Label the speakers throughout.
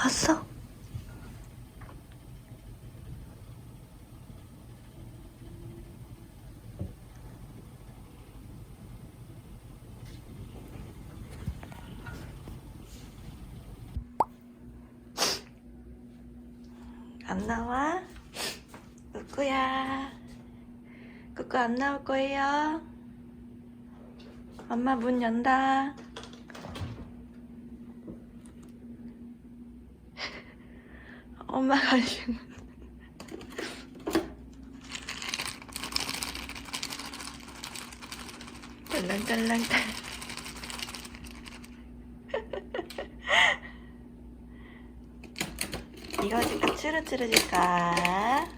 Speaker 1: 갔어? 안 나와? 꾸꾸야 꾸꾸 안 나올 거예요? 엄마 문 연다 엄마가 지금. 딸랑딸랑딸. 이거 줄까? 치르치르 줄까?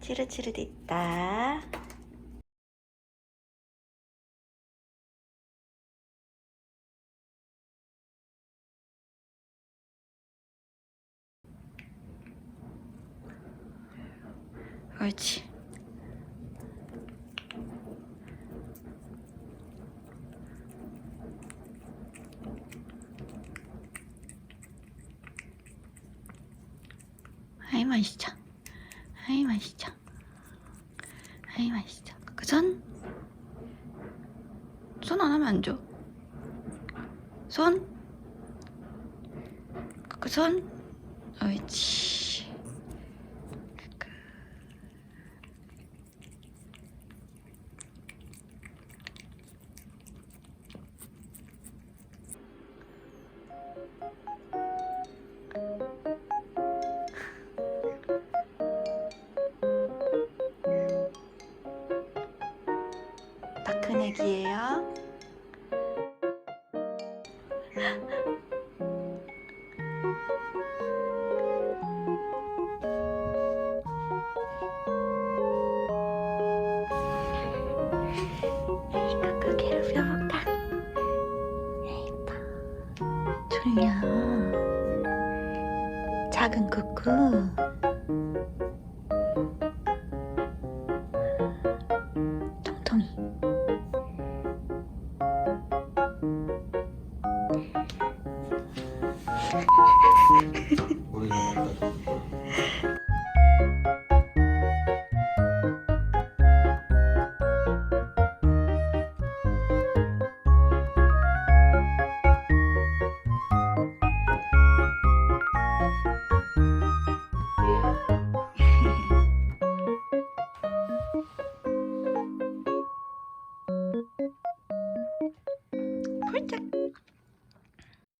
Speaker 1: 치르치르 됐다. 그렇지. 아이 맛있죠. 아이 맛있죠. 아이 맛있죠. 그 손. 손안 하면 안 줘. 손. 그 손. 옳지. 다큰 애기예요. 그럼요. 작은 그 쿠쿠